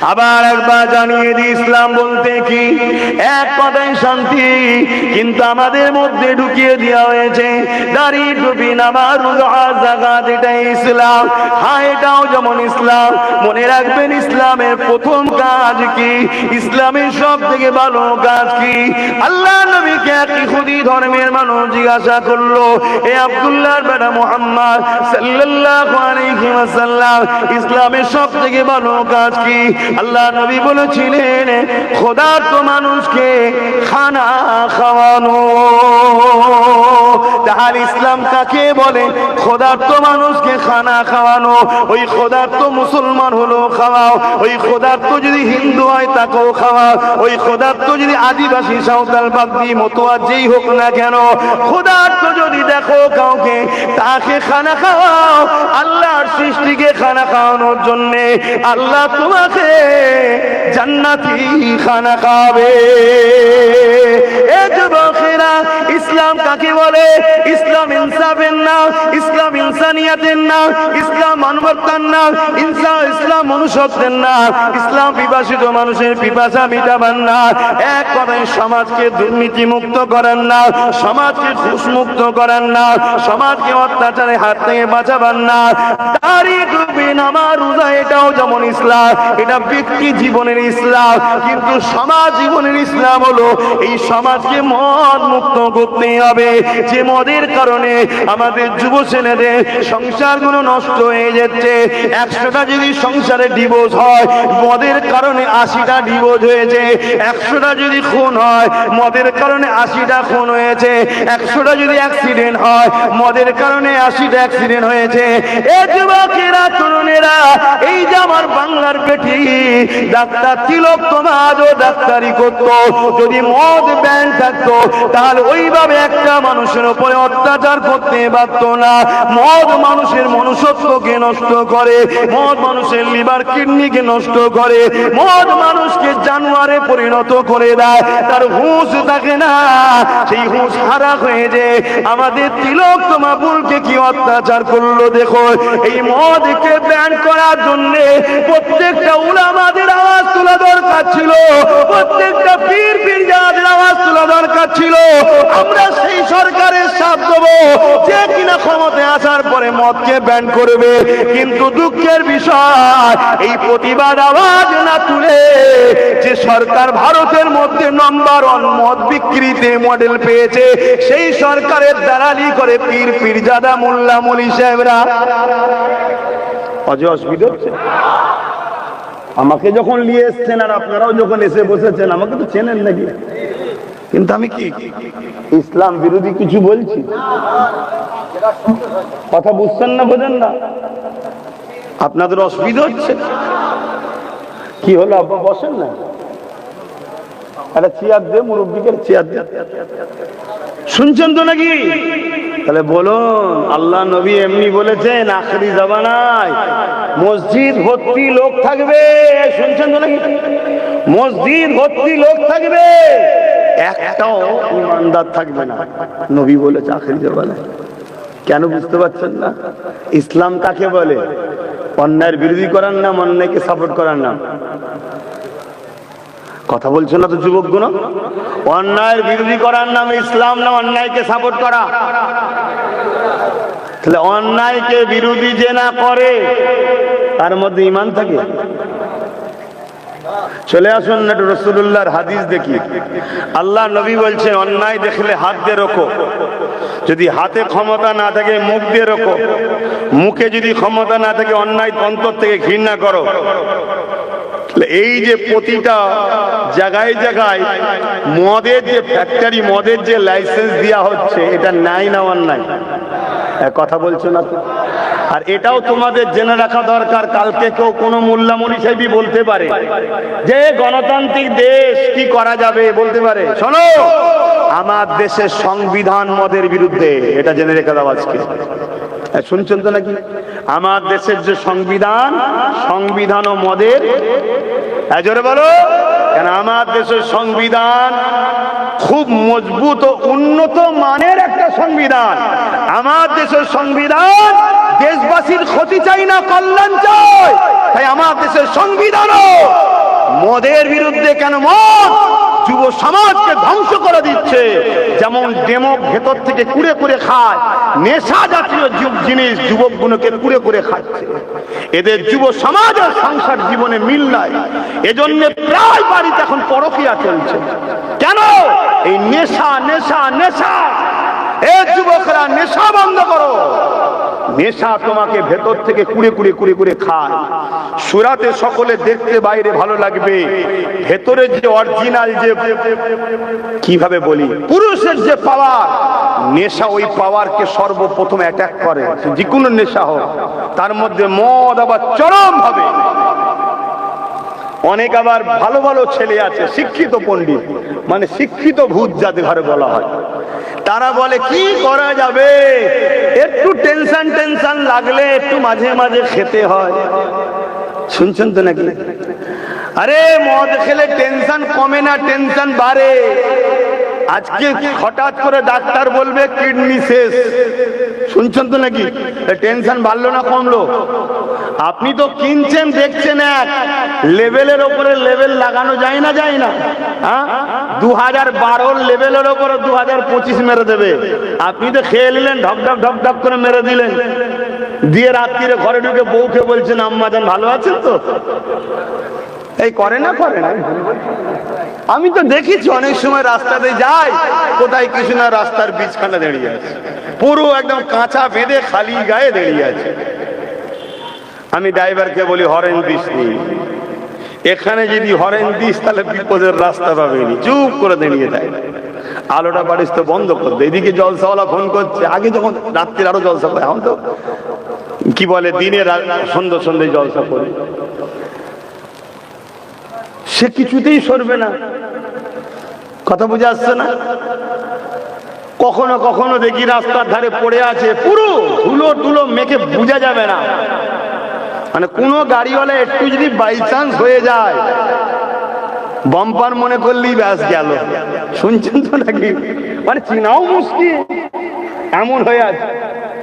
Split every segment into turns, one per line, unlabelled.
আবার একবার জানিয়ে দিই, ইসলাম বলতে কি? এক কথায় শান্তি, কিন্তু আমাদের মধ্যে ঢুকিয়ে দেওয়া হয়েছে। দাড়ি টুপি নামার জাগাত এটাই ইসলাম। হ্যাঁ এটাও যেমন ইসলাম। মনে রাখবেন, ইসলামের প্রথম কাজ কি? ইসলামের সব থেকে ভালো কাজ কি? আল্লাহ নবীকে এক ইহুদি ধর্মের মানুষ জিজ্ঞাসা করল, এ আব্দুল্লাহর বেটা মুহাম্মদ ওয়াসাল্লাম, ইসলামের সব থেকে ভালো কাজ কি? আল্লাহ নবী বলেছিলেন, খোদার তো মানুষকে খানা খাওয়ানো। তাহলে ইসলাম কাকে বলে? খোদার তো মানুষকে খানা খাওয়ানো, ওই খোদার তো মুসলমান হলো খাওয়াও, ওই খোদার তো যদি হিন্দু হয় তাকেও খাওয়াও, ওই খোদার তো যদি আদিবাসী, সাঁওতাল, বাগদি, মতোয়া যেই হোক না কেন খোদার তো যদি দেখো কাউকে, তাকে খানা খাওয়াও, আল্লাহর সৃষ্টিকে খানা খাওয়ানোর জন্য, আল্লাহ তোমাকে জান্নাতি খানা খাবে এ যুবকেরা, ইসলাম কাকে বলে? ইসলাম ইনসাফের নাম ইসলাম ইনসানিয়াতের নাম ইসলাম মানবতার নাম ইনসা ইসলাম মনুষ্যত্বের নাম ইসলাম পিপাসিত মানুষের পিপাসা মিটাবার না এক কথায় সমাজকে দুর্নীতি মুক্ত করার না সমাজকে ঘুষ মুক্ত করার না সমাজকে অত্যাচারের হাত থেকে বাঁচাবার না দাড়ি টুপি নামাজ রোজা এটাও যেমন ইসলাম, এটা ব্যক্তি জীবনের ইসলাম, কিন্তু সমাজ জীবনের ইসলাম হলো এই সমাজকে মদ মুক্ত করতে হবে। যে মদের কারণে আমাদের যুব ছেলেদের সংসারগুলো নষ্ট হয়ে যাচ্ছে। একশোটা যদি সংসারে ডিভোর্স হয়, মদের কারণে আশিটা ডিভোর্স হয়েছে। একশোটা যদি খুন হয়, মদের কারণে আশিটা খুন হয়েছে। একশোটা যদি অ্যাক্সিডেন্ট হয়, মদের কারণে আশিটা অ্যাক্সিডেন্ট হয়েছে। এ যুবকেরা, তরুণেরা, এই যে আমার বাংলার পেটি, ডাক্তার তিলক তোমাজও ডাক্তারি করতো। যদি মদ ব্যান থাকতো, তাহলে ওইভাবে একটা মানুষের উপরে অত্যাচার করতে পারতো না। মদ মানুষের মনুষ্যত্বকে নষ্ট করে, মদ মানুষের লিভার কিডনিকে নষ্ট করে, মদ মানুষকে জানোয়ারে পরিণত করে দেয়। তার হুঁশ থাকে না, সেই হুঁশ হারা হয়ে যে আমাদের তিলক তোমাপুরকে কি অত্যাচার করল দেখো। এই মদকে ব্যান করার জন্যে প্রত্যেকটা তোলা দরকার ছিল, প্রত্যেকটা পীর পীর যাদের আওয়াজ তোলা দরকার ছিল। আমরা সেই সরকারের সাথ দেবো, যে কিনা ক্ষমতায় আসার পরে মদকে ব্যান করবে। কিন্তু দুঃখের বিষয়, এই প্রতিবাদ আওয়াজ না তুলে যে সরকার ভারতের মধ্যে নম্বর ওয়ান মদ বিক্রিতে মডেল পেয়েছে, সেই সরকারের দালালি করে পীর, পীরজাদা, মোল্লা, মলি সাহেবরা। অজয় অসুবিধা হচ্ছে? আমাকে যখন নিয়ে এসছেন আর আপনারাও যখন এসে বসেছেন, আমাকে তো চেনেন নাকি? কিন্তু আমি কি? ইসলাম বিরোধী কিছু বলছি? কথা বুঝছেন না, বোঝেন না? আপনাদের অসুবিধা হচ্ছে? কি হলো, আব্বা বসেন না? একটা চেয়ার দে, মুরব্বীকে চেয়ার দে। শুনছেন তো নাকি? তাহলে বলুন, আল্লাহ নবী এমনি বলেছেন, আখরি জামানায় মসজিদ ভর্তি লোক থাকবে। শুনছেন তো নাকি? মসজিদ ভর্তি লোক থাকবে। একটাও ইমানদার থাকবে না। নবী বলেছে আখরি জামানায়। কেন বুঝতে পারছেন না? ইসলাম কাকে বলে? অন্যায়ের বিরোধী করার নাম, অন্যায়কে সাপোর্ট করার নাম। কথা বলছে না তো যুবকগুলো? অন্যায়ের বিরোধী করার নাম ইসলাম না অন্যায়কে সাপোর্ট করা। তাহলে অন্যায়কে বিরোধী যে না করে, তার মধ্যে ইমান থাকে। চলে আসুন না রসুল্লাহর হাদিস দেখি। আল্লাহ নবী বলছেন, অন্যায় দেখলে হাত দিয়ে রোখো যদি হাতে ক্ষমতা না থাকে, মুখ দিয়ে রোখো মুখে যদি ক্ষমতা না থাকে, অন্যায় অন্তর থেকে ঘৃণা করো। এই যে প্রতিটা জায়গায় জায়গায় মদের যে ফ্যাক্টরি মদের যে লাইসেন্স দেওয়া হচ্ছে, এটা নাই না এক কথা বলছো না আর এটাও তোমাদের জেনে রাখা দরকার, কালকে কেউ কোনো মোল্লামণি সাহেবই বলতে পারে। যে গণতান্ত্রিক দেশ কি করা যাবে বলতে পারে? শোনো, আমার দেশের সংবিধান মদের বিরুদ্ধে, এটা জেনে রেখে দাও আজকে। শুনছেন তো নাকি? আমার দেশের যে সংবিধান সংবিধান ও মদের জোরে বলো। কেন আমার দেশের সংবিধান খুব মজবুত ও উন্নত মানের একটা সংবিধান। আমার দেশের সংবিধান দেশবাসীর ক্ষতি চাই না, কল্যাণ চাই। তাই আমার দেশের সংবিধানও মদের বিরুদ্ধে কেন মদ যুব সমাজকে ধ্বংস করে দিচ্ছে। যেমন ডেমো ভেতর থেকে কুড়ে কুড়ে খায়, নেশা জাতীয় জিনিস যুবকগুলোকে কুড়ে কুড়ে খাচ্ছে। এদের যুব সমাজ আর সংসার জীবনে মিল নাই। এজন্য প্রায় বাড়িতে এখন পরকিয়া চলছে। কেন? এই নেশা নেশা নেশা। এ যুবকরা নেশা বন্ধ করো। নেশা তোমাকে ভেতর থেকে কুড়ে কুড়ে কুড়ে কুড়ে খায়। সুরাতে সকলে দেখতে বাইরে ভালো লাগবে। ভেতরে যে অরিজিনাল যে কীভাবে বলি? পুরুষের যে পাওয়ার নেশা ওই পাওয়ারকে সর্বপ্রথম অ্যাটাক করে। যে কোনো নেশা হোক, তার মধ্যে মদ আবার চরম হবে। অনেক আবার ভালো ভালো ছেলে আছে, শিক্ষিত পণ্ডিত। মানে শিক্ষিত ভূত যাতে ঘরে বলা হয়। তারা বলে, কি করা যাবে? একটু টেনশন টেনশন লাগলে একটু মাঝে মাঝে খেতে হয়। শুনছেন তো নাকি? আরে, মদ খেলে টেনশন কমে না, টেনশন বাড়ে। আজকে হঠাৎ করে ডাক্তার বলবে, কিডনি শেষ। শুনছেন তো নাকি? টেনশন বাড়লো না, কমলো? আপনি তো কিনছেন, দেখছেন এক। লেভেলের ওপরে লেভেল লাগানো যায় না যায় না। হ্যাঁ দু হাজার বারোর লেভেলের ওপরে দু হাজার পঁচিশ মেরে দেবে। আপনি তো খেয়ে নিলেন, ঢক ঢক ঢক ঢক করে মেরে দিলেন। দিয়ে রাত্রিরে ঘরে ঢুকে বউকে বলছেন, আম্মা যান ভালো আছেন তো? এই করে না করে না। আমি তো দেখেছি অনেক সময় রাস্তাতে যাই, কোথায় কিছু না, রাস্তার বীজখানে দাঁড়িয়ে আছে। পুরো একদম কাঁচা বেঁধে খালি গায়ে দাঁড়িয়ে আছে। আমি ড্রাইভারকে বলি, হরেন নি এখানে যদি হরেন দিস, তাহলে বিপদের রাস্তা পাবেনি। চুপ করে দাঁড়িয়ে দেয় আলোটা বাড়িস তো বন্ধ করে দে। এদিকে জলসাওয়ালা ফোন করছে। আগে যখন রাত্রির আরও জলসা করে, এখন তো কি বলে, দিনে সন্ধ্যে সন্ধ্যে জলসা করে। সে কিছুতেই সরবে না। কথা বুঝে আসছে না? কখনো কখনো দেখি রাস্তার ধারে পড়ে আছে পুরো ধুলো টুলো মেখে বোঝা যাবে না। মানে কোনো গাড়িওয়ালা একটু যদি বাই চান্স হয়ে যায় বম্পার মনে করলেই ব্যাস গেল। শুনছেন তো নাকি? মানে চিনাও মুশকিল। এমন হয়ে আছে।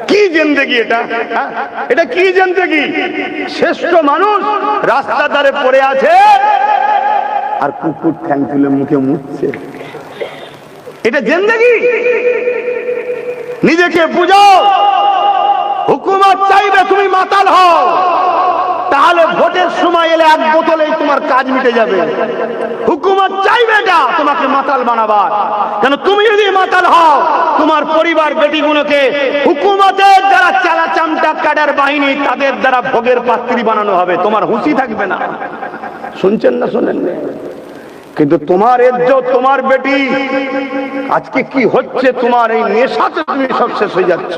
কি জেন্দেগি এটা? হ্যাঁ? এটা কি জেন্দেগি? শ্রেষ্ঠ মানুষ রাস্তার ধারে পড়ে আছে আর কুকুর ঠ্যাং তুলে মুখে মুছছে। এটা জেন্দেগি? নিজেকে বুঝাও। হুকুমত চাইবে তুমি মাতাল হও। তাহলে ভোটের সময় এলে এক বোতলেই তোমার কাজ মিটে যাবে। হুকুমত চাইবে না তোমাকে মাতাল বানাবার। কেন তুমি যদি মাতাল হও, তোমার পরিবার বেটিগুলোকে হুকুমতের দ্বারা চালা চামটা কাটার বাহিনী তাদের দ্বারা ভোগের পাত্রী বানানো হবে, তোমার হুঁশি থাকবে না। শুনছেন না শোনেন? না? কিন্তু তোমার ইজ্জত, তোমার বেটি, আজকে কি হচ্ছে, তোমার এই নেশাতে তুমি সব শেষ হয়ে যাচ্ছ।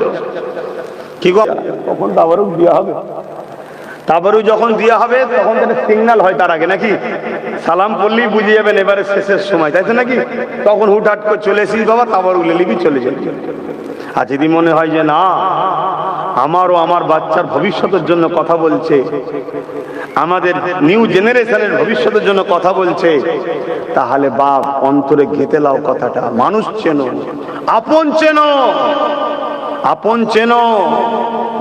কি গো? তখন তাবারও দেওয়া হবে। তাবারও যখন দেওয়া হবে তখন তাহলে সিগন্যাল হয় তার আগে নাকি? সালাম করলেই বুঝে যাবেন এবারে শেষের সময় তাই তো নাকি? তখন হুটহাট করে চলে এসিস বাবা তাবারও লিবি চলে যাবে আর যদি মনে হয় যে না আমারও আমার বাচ্চার ভবিষ্যতের জন্য কথা বলছে আমাদের নিউ জেনারেশনের ভবিষ্যতের জন্য কথা বলছে তাহলে বাপ অন্তরে ঘেতে লাও কথাটা। মানুষ চেনো আপন চেনো। আপন চেনো,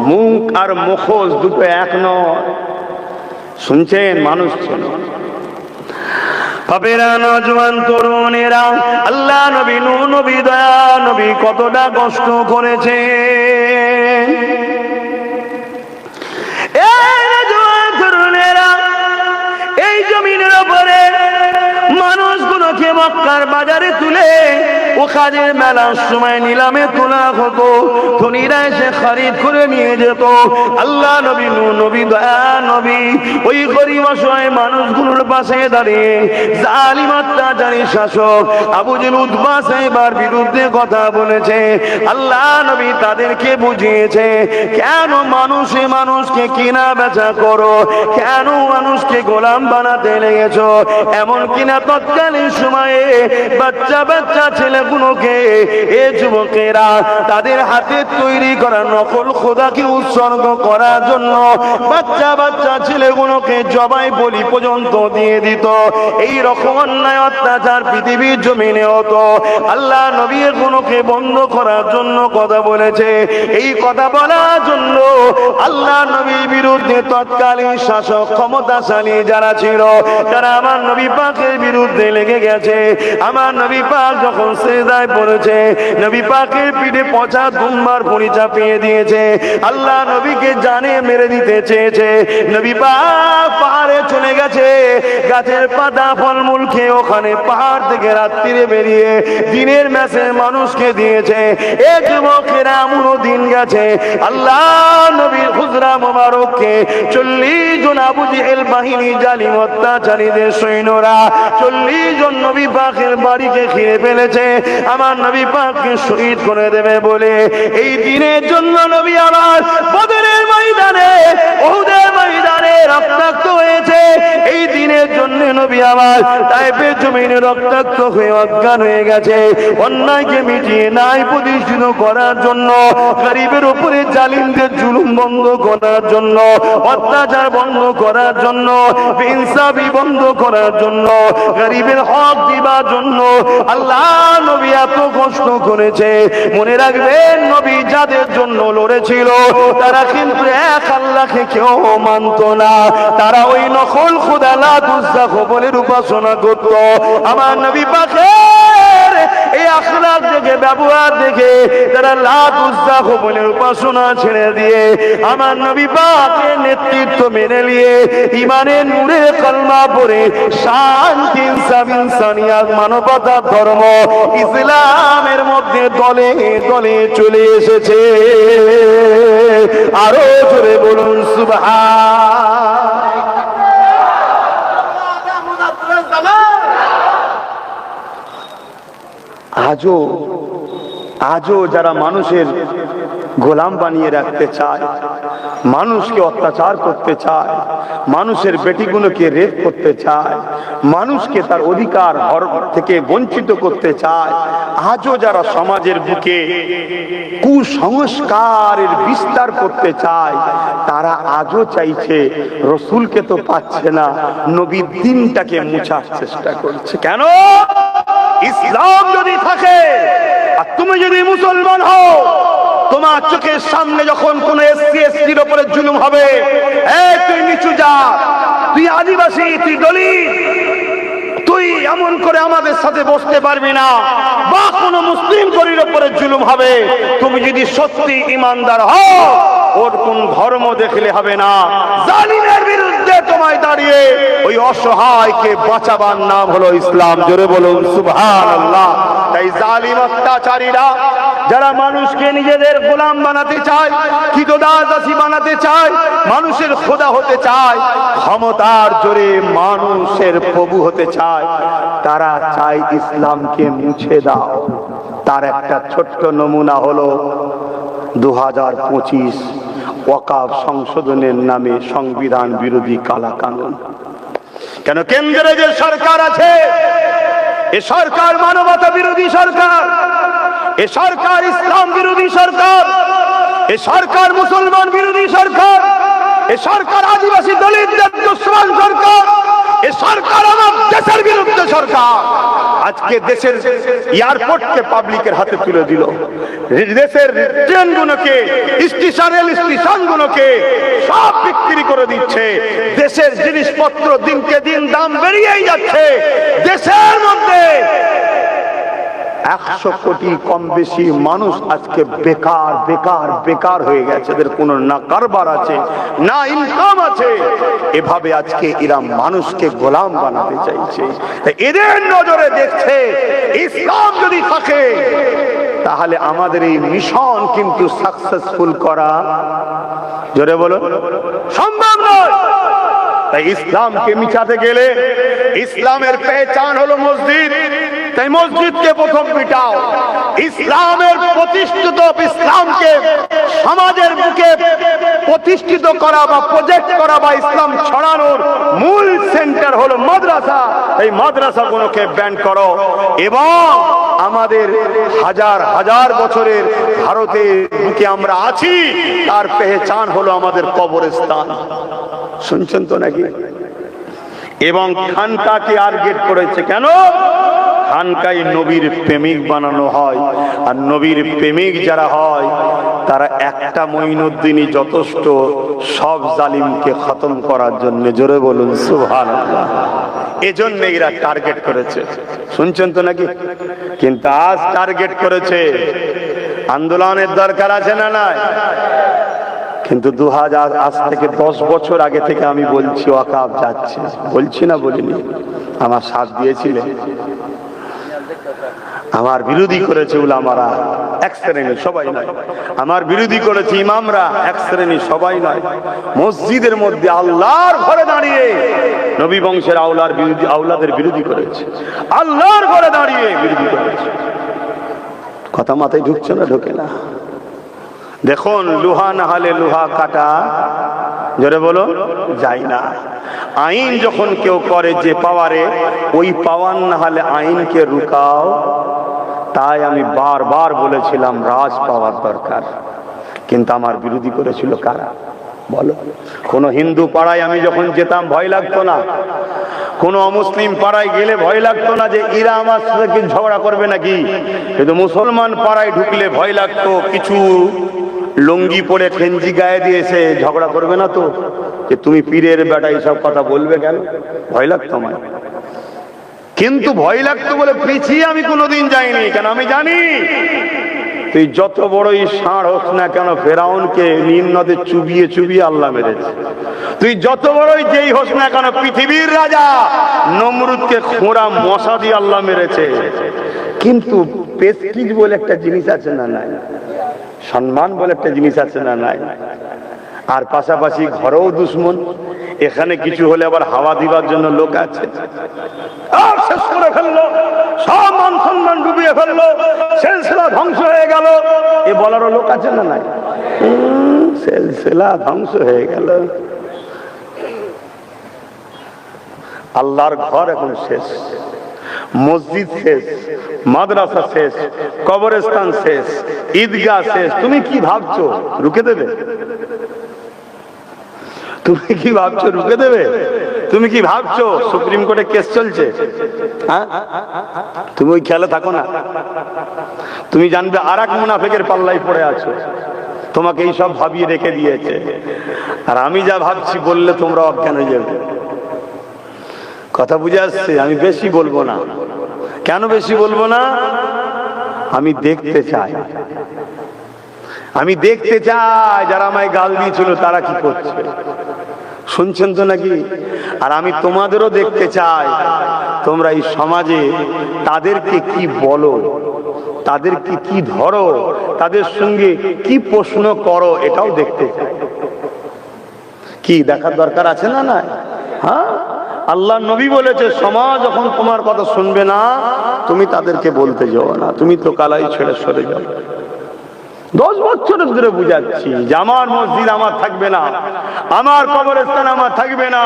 মুখ আর মুখোশ দুটো এক নয়। শুনছেন? মানুষ চেনো। আল্লাহ নবী নু, নবী দয়া, নবী কতটা কষ্ট করেছে এই জমিনের ওপরে মানুষগুলোকে মক্কার বাজারে তুলে ও কাজের মেলার সময় নিলামে তোলা হতো। ধনীরা এসে খরিদ করে নিয়ে যেত। আল্লাহ নবী নু নবী দয়া নবী, ওই গরিব অসহায় মানুষগুলোর পাশে দাঁড়িয়ে জালিম অত্যাচারী শাসক আবু জেল উদ্বা সাহেবার বিরুদ্ধে কথা বলেছে। আল্লাহ নবী তাদেরকে বুঝিয়েছে, কেন মানুষে মানুষকে কিনা বেচা করো? কেন মানুষকে গোলাম বানাতে লেগেছো? এমন কিনা তৎকালীন সময়ে বাচ্চা বাচ্চা ছেলে গুলোকে এ যুবকেরা তাদের হাতে তৈরি করা নকল খোদাকে উৎসর্গ করার জন্য বাচ্চা বাচ্চা ছেলেগুলোকে জবাই বলি পর্যন্ত দিয়ে দিত। এই রকম অন্যায় অত্যাচার পৃথিবীর জমিনে হতো। আল্লাহ নবীর গুলোকে বন্ধ করার জন্য কথা বলেছে। এই কথা বলার জন্য আল্লাহ নবীর বিরুদ্ধে তৎকালীন শাসক ক্ষমতাশালী যারা ছিল, তারা আমার নবী পাকের বিরুদ্ধে লেগে গেছে আমার নবী পাক যখন সেদায় পড়েছে, নবী পাকের পিঠে পচা দুম্বার ভুঁড়ি চাপিয়ে দিয়েছে। আল্লাহ নবীকে জানে মেরে দিতে চেয়েছে। নবী পাক পাহাড়ে চলে গেছে। গাছের পাতা ফলমূল খেয়ে ওখানে পাহাড় থেকে রাত্রিরে বেরিয়ে দিনের ম্যাসে মানুষকে দিয়েছে। এ যুবকেরা এমনও দিন গেছে। আল্লাহ নবীর হুজরা মোবারককে চল্লিশ জন আবু জেহেল বাহিনী জালিম অত্যাচারীদের সৈন্যরা চল্লিশ জন নবী পাকের বাড়িকে ঘিরে ফেলেছে। আমার নবী পাককে শহীদ করে দেবে বলে এই দিনের জন্য নবী আমার বদরের ময়দানে ওহুদের রক্তাক্ত হয়েছে। এই দিনের জন্য নবী আমার জমিনে রক্তাক্ত হয়ে অজ্ঞান হয়ে গেছে। অন্যায়কে মিটিয়ে নাই প্রতিষ্ঠিত করার জন্য, গরিবের উপরে জালিমদের জুলুম বন্ধ করার জন্য, অত্যাচার বন্ধ করার জন্য বন্ধ করার জন্য, গরিবের হক দিবার জন্য আল্লাহ নবী এত কষ্ট করেছে। মনে রাখবেন, নবী যাদের জন্য লড়েছিল, তারা কিন্তু এক আল্লাহকে কেউ মানত না। তারা ওই নকল খুদালা দুজ্জাহ খবরের উপাসনা করত। আমার নবী পাখের এই আখলাক দেখে, ব্যবহার দেখে তারা লাত, উজ্জা খবরের উপাসনা ছেড়ে দিয়ে আমার নবী পাকের নেতৃত্ব মেনে নিয়ে ইমানের নূরে কলমা পড়ে শান্তি, ইনসাফ ইনসানিয়াত মানবতার ধর্ম, ইসলামের মধ্যে দলে দলে চলে এসেছে। আরও জোরে বলুন, সুবহান।
আজও আজও যারা মানুষের গোলাম বানিয়ে রাখতে চায়, মানুষকে অত্যাচার করতে চায়, মানুষের বেটিগুলোকে রেপ করতে চায়, মানুষকে তার অধিকার হর থেকে বঞ্চিত করতে চায়, আজও যারা সমাজের বুকে কুসংস্কারের বিস্তার করতে চায়, তারা আজও চাইছে রসুলকে তো পাচ্ছে না, নবীর দিনটাকে মুছার চেষ্টা করছে। কেন? ইসলাম যদি থাকে, আর তুমি যদি মুসলমান হও, তোমার চোখের সামনে যখন কোন এসসি উপরে জুলুম হবে তুই নিচু যা, তুই আদিবাসী, তুই দলিত, তুই এমন করে আমাদের সাথে বসতে পারবি না, বা কোন মুসলিম করির উপরে জুলুম হবে, তুমি যদি সত্যি ইমানদার হও, ওর কোন ধর্ম দেখলে হবে না, জালিমের বিরুদ্ধে তোমায় দাঁড়িয়ে ওই অসহায়কে বাঁচাবার নাম হলো ইসলাম। জোরে বলুন সুবহান তাই জালিম অত্যাচারীরা, যারা মানুষকে নিজেদের গোলাম বানাতে চায় কিদোদাসী বানাতে চায়, মানুষের খোদা হতে চায়, ক্ষমতার জোরে মানুষের প্রভু হতে চায়, তারা চায় ইসলামকে মুছে দাও। তার একটা ছোট্ট নমুনা হলো দু হাজার পঁচিশ ওয়াকাফ সংশোধনের নামে সংবিধান বিরোধী কালা কানুন কেন কেন্দ্রে যে সরকার আছে, এ সরকার মানবতা বিরোধী সরকার, এ সরকার ইসলাম বিরোধী সরকার, এ সরকার মুসলমান বিরোধী সরকার, এ সরকার আদিবাসী দলিতদের দুশ্মন সরকার এ সরকার আমার দেশের আজকে দেশের এয়ারপোর্টকে পাবলিকের হাতে তুলে দিল। দেশের সব বিক্রি করে দিচ্ছে। দেশের জিনিসপত্র দিনকে দিন দাম বেরিয়েই যাচ্ছে। দেশের মধ্যে একশো কোটি কম বেশি মানুষ আজকে বেকার বেকার বেকার হয়ে গেছে। এদের কোনো না কারবার আছে, না ইনকাম আছে। এভাবে আজকে এরা মানুষকে গোলাম বানাতে চাইছে। এদের নজরে দেখছে, ইসলাম যদি থাকে, তাহলে আমাদের এই মিশন কিন্তু সাকসেসফুল করা, জোরে বলো সম্ভব নয়। তাই ইসলামকে মিটাতে গেলে ইসলামের পেহচান হলো মসজিদ। তাই মসজিদকে প্রথম পিটাও। ইসলামের প্রতিষ্ঠিত ইসলামকে সমাজের বুকে প্রতিষ্ঠিত করা বা প্রজেক্ট করা বা ইসলাম ছড়ানোর মূল সেন্টার হলো মাদ্রাসা। এই মাদ্রাসাগুলোকে ব্যান করো এবং আমাদের হাজার হাজার বছরের ভারতের বুকে আমরা আছি, তার পেহেচান হলো আমাদের কবরস্থান। শুনছেন তো নাকি? এবং খানকাকে আর গেট করেছে কেন? খানকাই নবীর প্রেমিক বানানো হয়। আর নবীর প্রেমিক যারা হয়, তারা একটা মঈনুদ্দিনই যথেষ্ট সব জালিমকে খতম করার জন্য। জোরে বলুন সুহান এজন্য এরা টার্গেট করেছে। শুনছেন তো নাকি? কিন্তু আজ টার্গেট করেছে। আন্দোলনের দরকার আছে না নাই? কিন্তু দু হাজার আজ থেকে দশ বছর আগে থেকে আমি বলছি ওয়াকাব যাচ্ছে। বলছি না বলিনি। আমার সাথ দিয়েছিলেন। আমার বিরোধী করেছে উলামারা, এক শ্রেণির সবাই নয়। আমার বিরোধী করেছে ইমামরা, এক শ্রেণির সবাই নয়। মসজিদের মধ্যে আল্লাহর ঘরে দাঁড়িয়ে নবী বংশের আউলার বিরোধী আউলাদের বিরোধী করেছে। আল্লাহর ঘরে দাঁড়িয়ে বিরোধী করেছে। কথা মাথায় ঢুকছে না, ঢোকে না। দেখুন, লোহা না হলে লোহা কাটা, জোরে বলো যাই না। আইন যখন কেউ করে যে পাওয়ারে, ওই পাওয়ার না হলে আইনকে রুকাও। তাই আমি বারবার বলেছিলাম, রাজ পাওয়ার দরকার। কিন্তু আমার বিরোধী করেছিল কারা? বলো। কোন হিন্দু পাড়ায় আমি যখন যেতাম, ভয় লাগতো না। কোন অমুসলিম পাড়ায় গেলে ভয় লাগতো না যে এরা আমার সাথে ঝগড়া করবে নাকি? কিন্তু মুসলমান পাড়ায় ঢুকলে ভয় লাগতো। কিছু লুঙ্গি পরে খেঞ্জি গায়ে দিয়েছে ঝগড়া করবে না তো? যে তুমি পীরের বেটা এইসব কথা বলবে কেন? ভয় লাগতো আমার কিন্তু ভয় লাগতো বলে পিছিয়ে আমি কোনোদিন যাইনি, কেন আমি জানি? তুই যত বড়ই ষাঁড় হোস না কেন, ফেরাউনকে নীল নদে চুবিয়ে চুবিয়ে আল্লাহ মেরেছে। তুই যত বড়ই যেই হোস না কেন, পৃথিবীর রাজা নমরুদকে খোঁড়া মশা দিয়ে আল্লাহ মেরেছে। কিন্তু পেস্টিজ বলে একটা জিনিস আছে না নাই? সম্মান বলে একটা জিনিস আছে না নাই? আর পাশাপাশি ঘরেও দুশ্মন। এখানে কিছু হলে আবার হাওয়া দিবার জন্য লোক আছে। আর শেষ করে ফেলল, সব মান সম্মান ডুবিয়ে ফেলল, সেলসেলা ধ্বংস হয়ে গেল। এ বলারও লোক আছে না নাই? সেলসেলা ধ্বংস হয়ে গেল। আল্লাহর ঘর এখন শেষ। মসজিদ শেষ, মাদ্রাসা শেষ, কবরস্থান শেষ, ঈদগাহ শেষ। তুমি কি ভাবছ? রুকে দেবে তুমি কি ভাবছ রুকে দেবে? তুমি কি ভাবছ সুপ্রিম কোর্টে কেস চলছে? হ্যাঁ? তুমি ওই খেয়ালে থাকো না। তুমি জানবে আর এক মুনাফেকের পাল্লাই পড়ে আছো। তোমাকে এই সব ভাবিয়ে রেখে দিয়েছে। আর আমি যা ভাবছি বললে তোমরা অজ্ঞান হয়ে যাবে। কথা বুঝে আসছে? আমি বেশি বলব না। কেন বেশি বলব না? আমি দেখতে চাই। আমি দেখতে চাই যারা আমায় গাল দিয়েছিল তারা কি করছে? শুনছেন তো নাকি? আর আমি তোমাদেরও দেখতে চাই। তোমরা এই সমাজে তাদেরকে কি বলো? তাদেরকে কি ধরো? তাদের সঙ্গে কি প্রশ্ন করো? এটাও দেখতে কি দেখার দরকার আছে না না হ্যাঁ? আল্লাহ নবী বলেছে, সমাজ যখন তোমার কথা শুনবে না, তুমি তাদেরকে বলতে যাও না। তুমি তো কালাই ছেড়ে সরে যাও। দশ বছর ধরে বুঝাচ্ছি যে আমার মসজিদ আমার থাকবে না, আমার কবরস্থান আমার থাকবে না।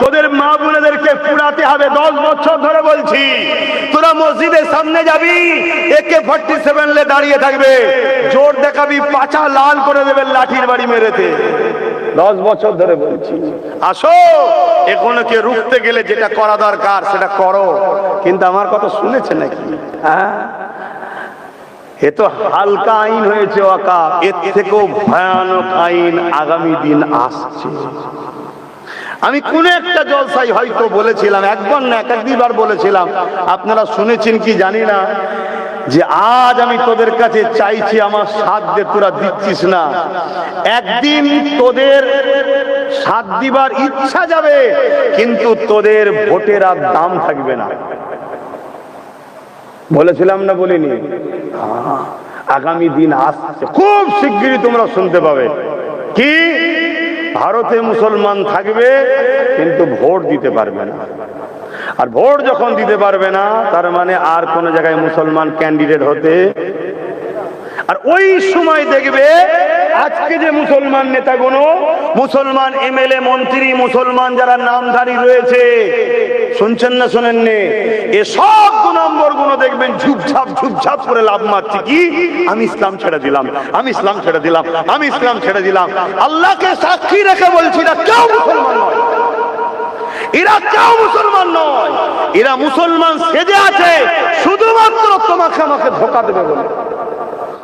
তোদের মা বোনেদেরকে পুরাতে হবে দশ বছর ধরে বলছি। তোরা মসজিদের সামনে যাবি একে ফর্টি সেভেন লে দাঁড়িয়ে থাকবে। জোর দেখাবি পাচা লাল করে দেবে লাঠির বাড়ি মেরেতে। দশ বছর ধরে বলছি। আসো, এখনকে রুখতে গেলে যেটা করা দরকার সেটা করো। কিন্তু আমার কথা শুনেছে নাকি? হ্যাঁ। এ তো হালকা আইন হয়েছে ওয়াকা এর থেকেও ভয়ানক আইন আগামী দিন আসছে। আমি কোন একটা জলসাই হয়তো বলেছিলাম, একবার না এক দুইবার বলেছিলাম, আপনারা শুনেছেন কি জানি না, যে আজ আমি তোদের কাছে চাইছি আমার সাথ দে তোরা দিচ্ছিস না। একদিন তোদের সাথ দিবার ইচ্ছা যাবে, কিন্তু তোদের ভোটের আর দাম থাকবে না। বলেছিলাম না বলিনি? আগামী দিন আসছে। খুব শিগগিরই তোমরা শুনতে পাবে। কি? ভারতে মুসলমান থাকবে, কিন্তু ভোট দিতে পারবে না। আর ভোট যখন দিতে পারবে না, তার মানে আর কোন জায়গায় মুসলমান ক্যান্ডিডেট হতে আর ওই সময় দেখবে আজকে যে মুসলমান নেতাগুলো, মুসলমান এমএলএ, মন্ত্রী, মুসলমান যারা নামধারী রয়েছে, শুনছেন না শোনেন নে এ সব দু নম্বরগুলো দেখবেন ঝুপঝাপ ঝুপঝাপ করে লাভ মারছে কি? আমি ইসলাম ছেড়ে দিলাম, আমি ইসলাম ছেড়ে দিলাম, আমি ইসলাম ছেড়ে দিলাম। আল্লাহকে সাক্ষী রেখে বলছি না কেউ মুসলমান নয়। এরা কেউ মুসলমান নয়। এরা মুসলমান সেজে আছে, শুধুমাত্র তোমাকে আমাকে ধোকা দেবে বলে।